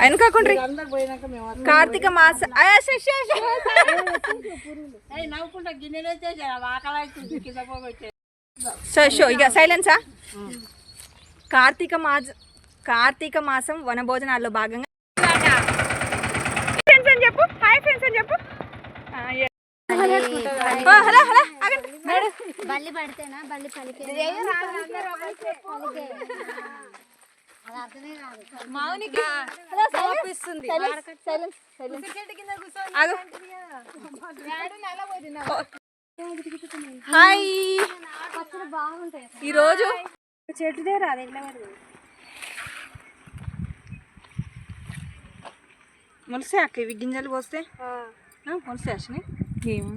వెనకాకుండ్రి. కార్తీక మాస షో ఇక సైలెన్సా? కార్తీక మాస కార్తీక మాసం వనభోజనాల్లో భాగంగా ఫ్రెండ్స్ అని చెప్పు. హాయ్ ఫ్రెండ్స్ అని చెప్పు. హలో హలో బల్లి పడితేనా? బల్లి పలికే మౌనికి కోపిస్తుంది. హాయ్. ఈరోజు ఇంట్లో ములిసే అక్క ఇవి గింజలు పోస్తే? ములిసే అశ్ని ఏమో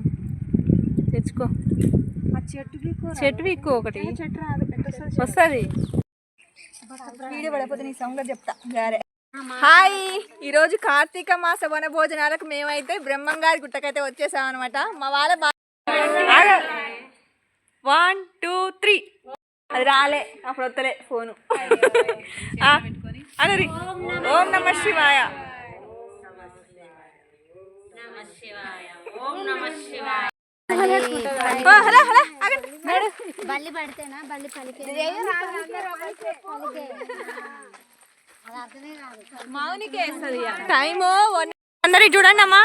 తెచ్చుకో. ఆ చెట్టుకి చెట్టు ఎక్కువ ఒకటి. చెట్టు రాదు. వస్తుంది. వీడియో పడకపోతే నీ సౌండ్ చెప్తా. గారే. హాయ్! ఈరోజు కార్తీక మాస వన భోజనాలకు మేమైతే బ్రహ్మంగారి గుట్టకైతే వచ్చేసాం అనమాట మా వాళ్ళ వన్ టూ త్రీ అది రాలే. అప్పుడు వస్తలే ఫోను. అనరి ఓం నమ శివాయ. Hello hello. మేడం బల్లి పడితేనా? బల్లి పలికే మౌనికి టైము అందరికి చూడండి అమ్మా.